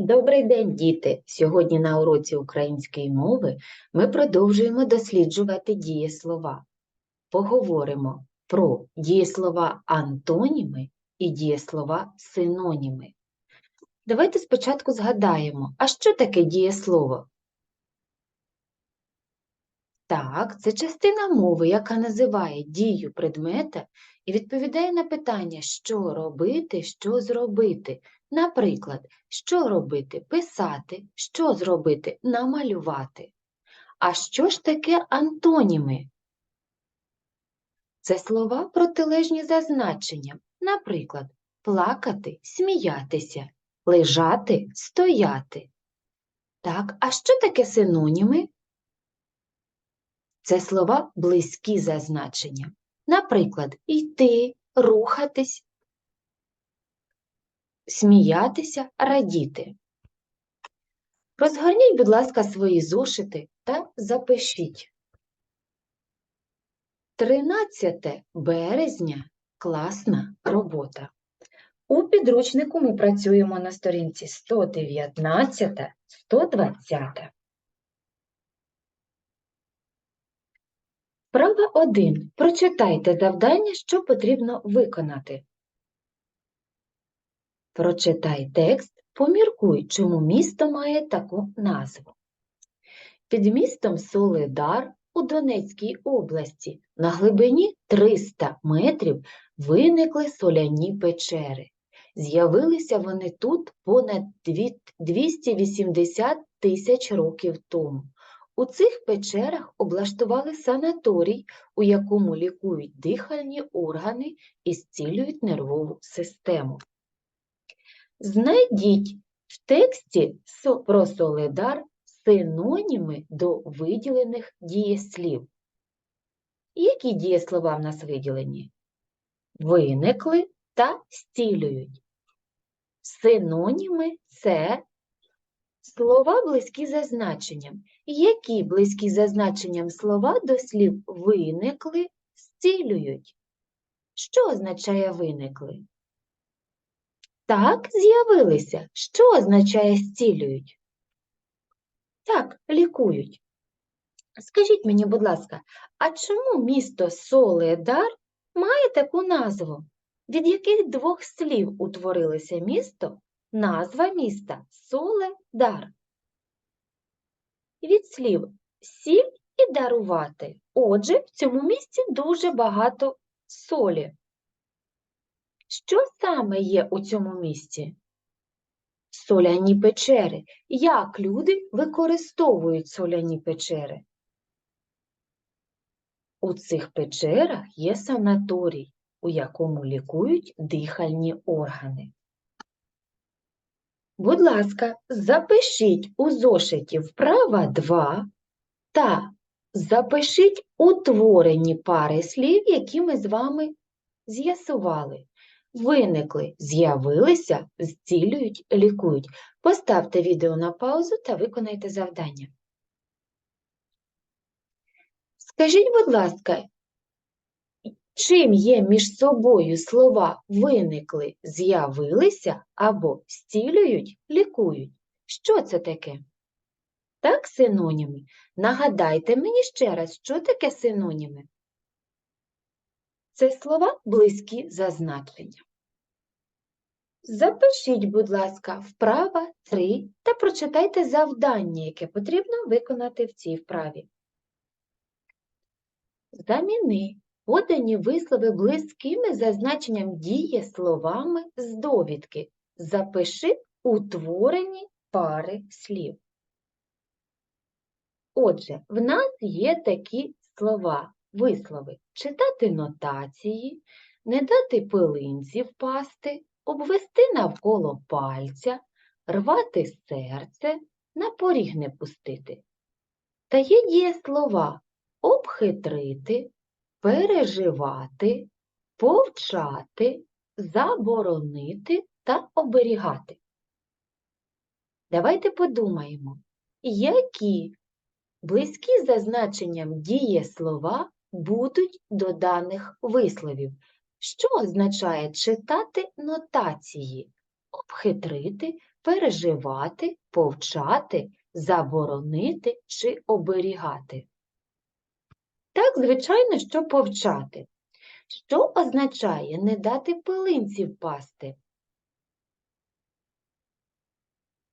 Добрий день, діти! Сьогодні на уроці української мови ми продовжуємо досліджувати дієслова. Поговоримо про дієслова антоніми і дієслова синоніми. Давайте спочатку згадаємо, а що таке дієслово? Так, це частина мови, яка називає дію предмета і відповідає на питання, що робити, що зробити. Наприклад, що робити? Писати, що зробити? Намалювати. А що ж таке антоніми? Це слова протилежні за значенням. Наприклад, плакати, сміятися, лежати, стояти. Так, а що таке синоніми? Це слова близькі за значенням. Наприклад, йти, рухатись, сміятися, радіти. Розгорніть, будь ласка, свої зошити та запишіть. 13 березня класна робота. У підручнику ми працюємо на сторінці 119, 120. Вправа 1. Прочитайте завдання, що потрібно виконати. Прочитай текст, поміркуй, чому місто має таку назву. Під містом Солидар у Донецькій області на глибині 300 метрів виникли соляні печери. З'явилися вони тут понад 280 тисяч років тому. У цих печерах облаштували санаторій, у якому лікують дихальні органи і зцілюють нервову систему. Знайдіть в тексті про Солидар синоніми до виділених дієслів. Які дієслова в нас виділені? Виникли та зцілюють. Синоніми це слова близькі за значенням. Які близькі за значенням слова до слів виникли, зцілюють? Що означає виникли? Так, з'явилися. Що означає зцілюють? Так, лікують. Скажіть мені, будь ласка, а чому місто Соледар має таку назву? Від яких двох слів утворилося місто? Назва міста Соледар. Від слів сіль і дарувати. Отже, в цьому місці дуже багато солі. Що саме є у цьому місці? Соляні печери. Як люди використовують соляні печери? У цих печерах є санаторій, у якому лікують дихальні органи. Будь ласка, запишіть у зошиті вправа 2 та запишіть утворені пари слів, які ми з вами з'ясували. Виникли, з'явилися, зцілюють, лікують. Поставте відео на паузу та виконайте завдання. Скажіть, будь ласка, чим є між собою слова виникли, з'явилися або зцілюють, лікують? Що це таке? Так, синоніми. Нагадайте мені ще раз, що таке синоніми? Це слова близькі за значенням. Запишіть, будь ласка, вправа 3 та прочитайте завдання, яке потрібно виконати в цій вправі. Заміни подані вислови близькими за значенням дії словами з довідки. Запиши утворені пари слів. Отже, в нас є такі слова, вислови читати нотації, не дати пилинці впасти, обвести навколо пальця, рвати серце, на поріг не пустити. Та є дієслова обхитрити, переживати, повчати, заборонити та оберігати. Давайте подумаємо, які близькі за значенням дієслова будуть до даних висловів. Що означає читати нотації? обхитрити, переживати, повчати, заборонити чи оберігати. Так, звичайно, що повчати. Що означає не дати пилинці впасти?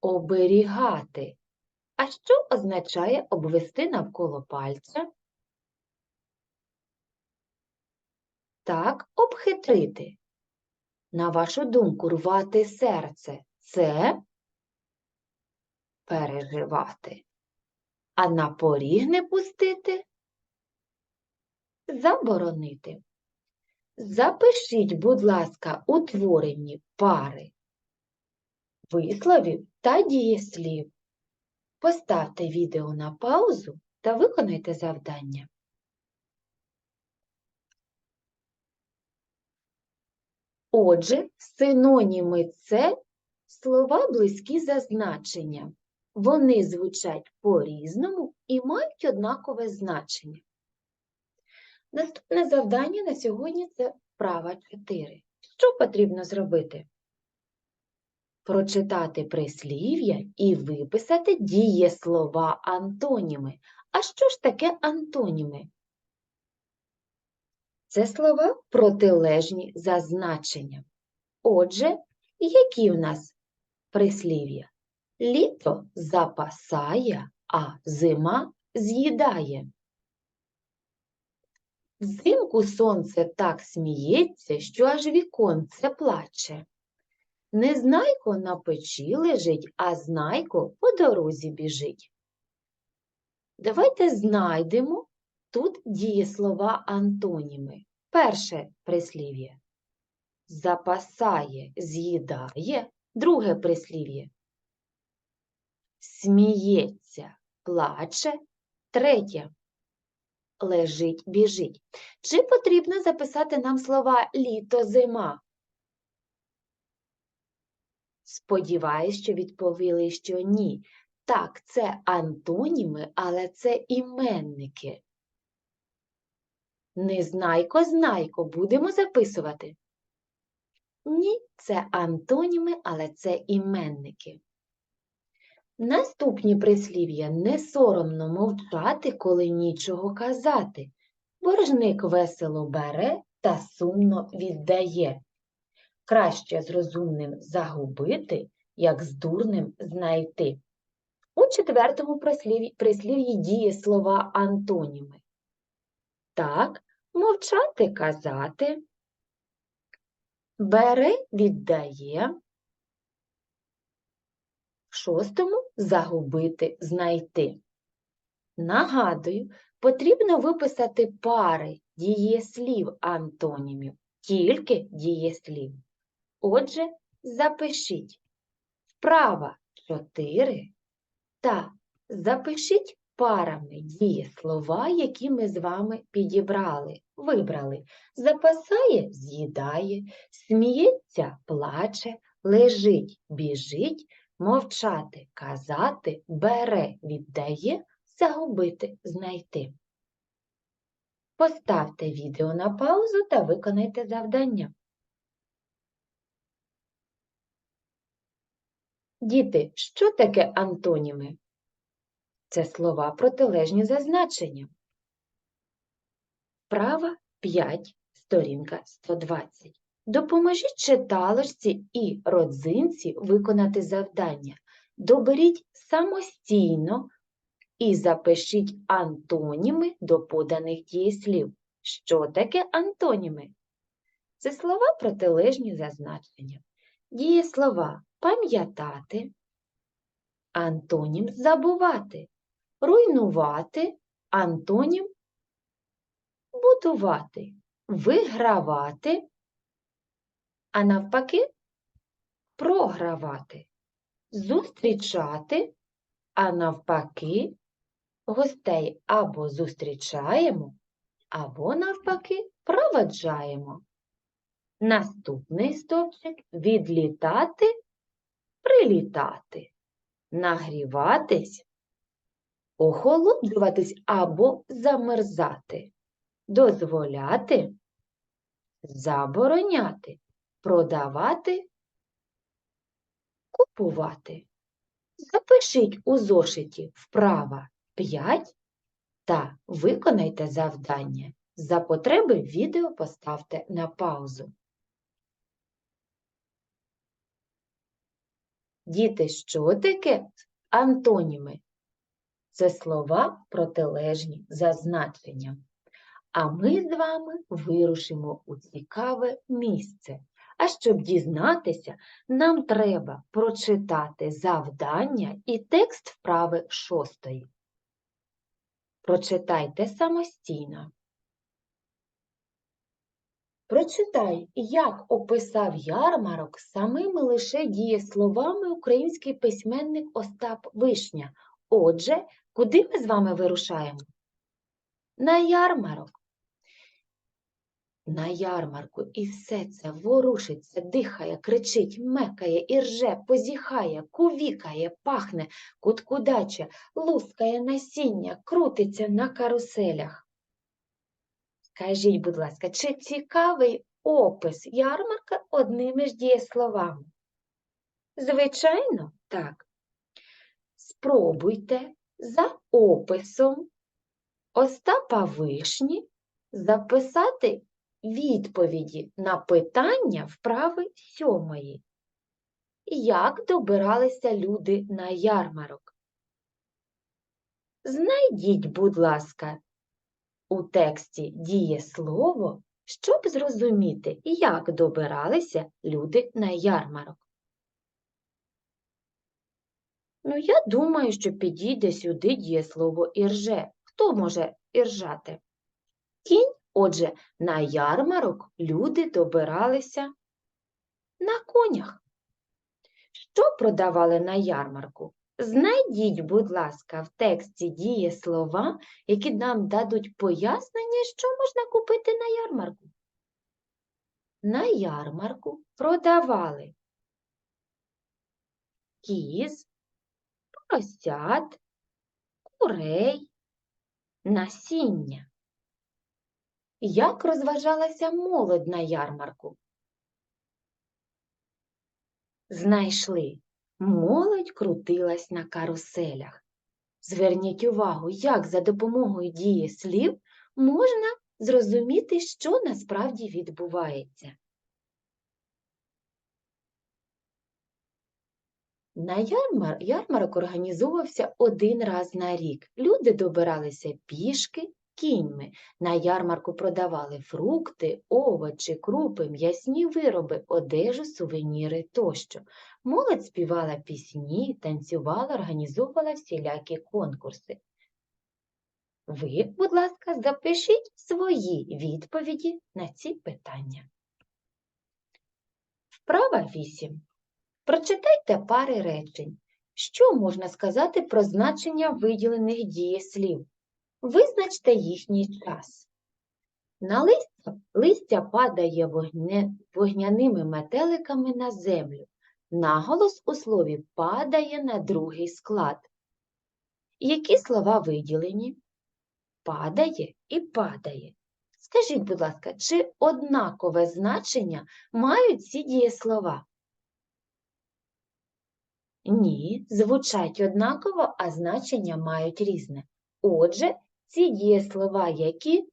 Оберігати. А що означає обвести навколо пальця? Так, обхитрити. На вашу думку, рвати серце це переживати. А на поріг не пустити заборонити. Запишіть, будь ласка, утворені пари висловів та дієслів. Поставте відео на паузу та виконайте завдання. Отже, синоніми це слова близькі за значенням. Вони звучать по-різному і мають однакове значення. Наступне завдання на сьогодні це вправа 4. Що потрібно зробити? Прочитати прислів'я і виписати дієслова антоніми. А що ж таке антоніми? Це слова протилежні за значенням. Отже, які в нас прислів'я? Літо запасає, а зима з'їдає. Взимку сонце так сміється, що аж віконце плаче. Незнайко на печі лежить, а знайко по дорозі біжить. Давайте знайдемо тут дієслова антоніми. Перше прислів'я. Запасає, з'їдає. Друге прислів'я. Сміється, плаче. Третє лежить, біжить. Чи потрібно записати нам слова літо, зима? Сподіваюсь, що відповіли, що ні. Так, це антоніми, але це іменники. Незнайко, знайко будемо записувати? Ні, це антоніми, але це іменники. Наступні прислів'я не соромно мовчати, коли нічого казати. Боржник весело бере та сумно віддає. Краще з розумним загубити, як з дурним знайти. У четвертому прислів'ї прислів'ї діє слова антоніми. Так, мовчати казати, бере віддає. В шостому загубити, знайти. Нагадую, потрібно виписати пари дієслів антонімів, тільки дієслів. Отже, запишіть вправа 4 та запишіть парами дієслова, які ми з вами підібрали, вибрали. Запасає, з'їдає, сміється, плаче, лежить, біжить, мовчати, казати, бере, віддає, загубити, знайти. Поставте відео на паузу та виконайте завдання. Діти, що таке антоніми? Це слова протилежні за значенням. Права 5, сторінка 120. Допоможіть читалочці і родзинці виконати завдання. Доберіть самостійно і запишіть антоніми до поданих дієслів. Що таке антоніми? Це слова протилежні за значенням. Дієслова пам'ятати, антонім забувати, руйнувати, антонім будувати, вигравати, а навпаки програвати, зустрічати, а навпаки гостей або зустрічаємо, або навпаки проваджаємо. Наступний стовпчик відлітати, прилітати, нагріватись, охолоджуватись або замерзати, дозволяти, забороняти, продавати, Купувати. Запишіть у зошиті вправа 5 та виконайте завдання. За потреби відео поставте на паузу. Діти, що таке антоніми? Це слова протилежні за значенням. А ми з вами вирушимо у цікаве місце. А щоб дізнатися, нам треба прочитати завдання і текст вправи шостої. Прочитайте самостійно. Прочитай, як описав ярмарок самими лише дієсловами український письменник Остап Вишня. Отже, куди ми з вами вирушаємо? На ярмарок. На ярмарку і все це ворушиться, дихає, кричить, мекає, ірже, позіхає, кувікає, пахне, куткудаче, лускає насіння, крутиться на каруселях. Скажіть, будь ласка, чи цікавий опис ярмарка одними ж дієсловами? Звичайно, так. Спробуйте за описом Остапа Вишні записати відповіді на питання вправи сьомої. Як добиралися люди на ярмарок? Знайдіть, будь ласка, у тексті дієслово, щоб зрозуміти, як добиралися люди на ярмарок. Ну, я думаю, що підійде сюди дієслово ірже. Хто може іржати? Кінь, отже, на ярмарок люди добиралися на конях. Що продавали на ярмарку? Знайдіть, будь ласка, в тексті дієслова, які нам дадуть пояснення, що можна купити на ярмарку. На ярмарку продавали кіз, поросят, курей, насіння. Як розважалася молодь на ярмарку? Знайшли. Молодь крутилась на каруселях. Зверніть увагу, як за допомогою дієслів можна зрозуміти, що насправді відбувається. На ярмар... ярмарок організовувався один раз на рік. Люди добиралися пішки, кіньми. На ярмарку продавали фрукти, овочі, крупи, м'ясні вироби, одежу, сувеніри тощо. Молодь співала пісні, танцювала, організовувала всілякі конкурси. Ви, будь ласка, запишіть свої відповіді на ці питання. Вправа 8. Прочитайте пари речень. Що можна сказати про значення виділених дієслів? Визначте їхній час. На листя, листя падає вогне, вогняними метеликами на землю. Наголос у слові падає на другий склад. Які слова виділені? Падає і падає. Скажіть, будь ласка, чи однакове значення мають ці дієслова? Ні, звучать однаково, а значення мають різне. Отже, ці дієслова які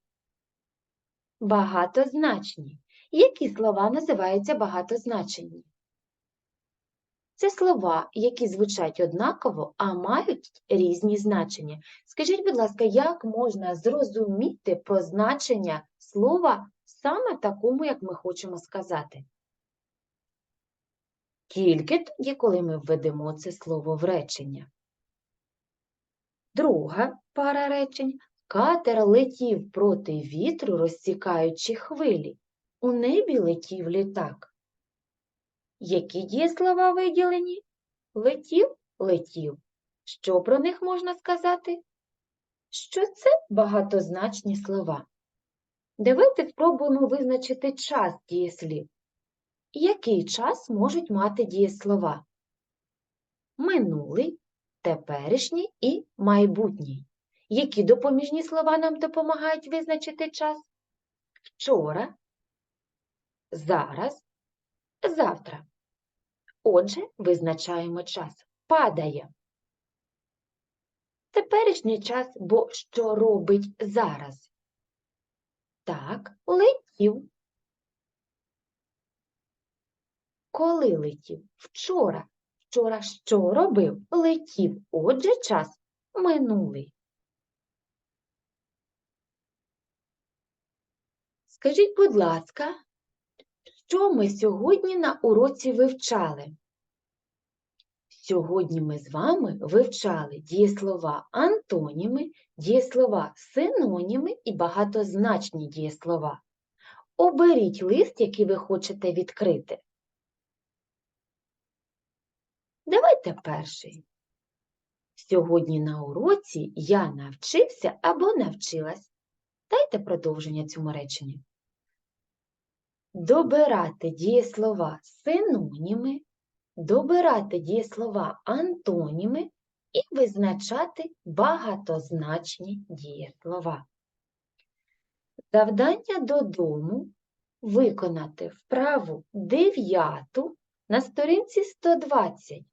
багатозначні. Які слова називаються багатозначенні? Це слова, які звучать однаково, а мають різні значення. Скажіть, будь ласка, як можна зрозуміти про значення слова саме такому, як ми хочемо сказати? Тільки тоді, коли ми введемо це слово в речення. Друга пара речень. Катер летів проти вітру, розсікаючи хвилі. У небі летів літак. Які дієслова виділені? Летів, летів. Що про них можна сказати? Що це багатозначні слова. Давайте спробуємо визначити час дієслів. Який час можуть мати дієслова? Минулий, теперішній і майбутній. Які допоміжні слова нам допомагають визначити час? Вчора, зараз, завтра. Отже, визначаємо час. Падає. Теперішній час, бо що робить зараз? Так, летів. Коли летів? Вчора. Вчора що робив? Летів. Отже, час минулий. Скажіть, будь ласка, що ми сьогодні на уроці вивчали? Сьогодні ми з вами вивчали дієслова антоніми, дієслова синоніми і багатозначні дієслова. Оберіть лист, який ви хочете відкрити. Давайте перший. Сьогодні на уроці я навчився або навчилась. Дайте продовження цьому реченню. Добирати дієслова синоніми, добирати дієслова антоніми і визначати багатозначні дієслова. Завдання додому виконати вправу 9 на сторінці 120.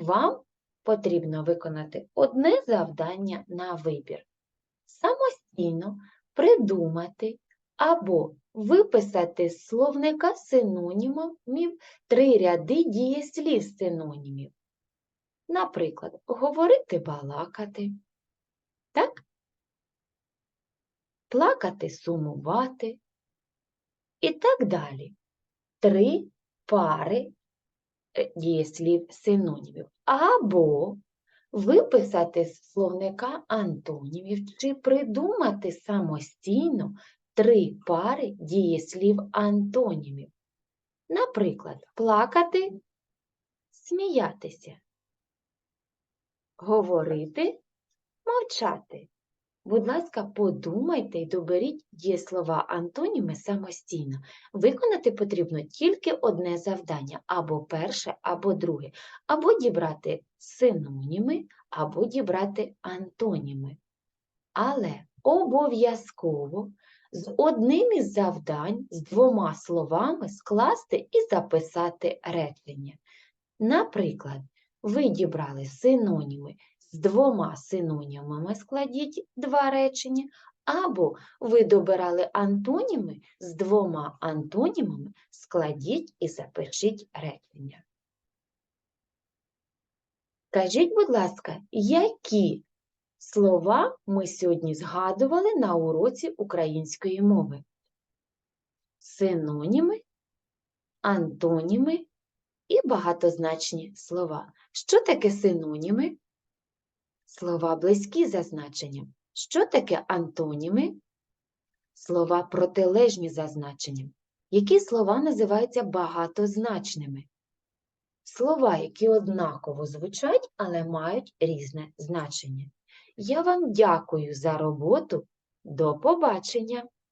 Вам потрібно виконати одне завдання на вибір. Самостійно придумати або виписати з словника синонімів три ряди дієслів синонімів. Наприклад, говорити балакати, так? плакати сумувати і так далі. Три пари дієслів синонімів. Або виписати з словника антонімів чи придумати самостійно три пари дієслів антонімів. Наприклад, плакати, сміятися, говорити, мовчати. Будь ласка, подумайте і доберіть дієслова антоніми самостійно. Виконати потрібно тільки одне завдання, або перше, або друге, або дібрати синоніми, або дібрати антоніми. Але обов'язково з одним із завдань з двома словами скласти і записати речення. Наприклад, ви дібрали синоніми з двома синонімами складіть два речення, або ви добирали антоніми з двома антонімами складіть і запишіть речення. Скажіть, будь ласка, які слова ми сьогодні згадували на уроці української мови? Синоніми, антоніми і багатозначні слова. Що таке синоніми? Слова близькі за значенням. Що таке антоніми? Слова протилежні за значенням. Які слова називаються багатозначними? Слова, які однаково звучать, але мають різне значення. Я вам дякую за роботу. До побачення!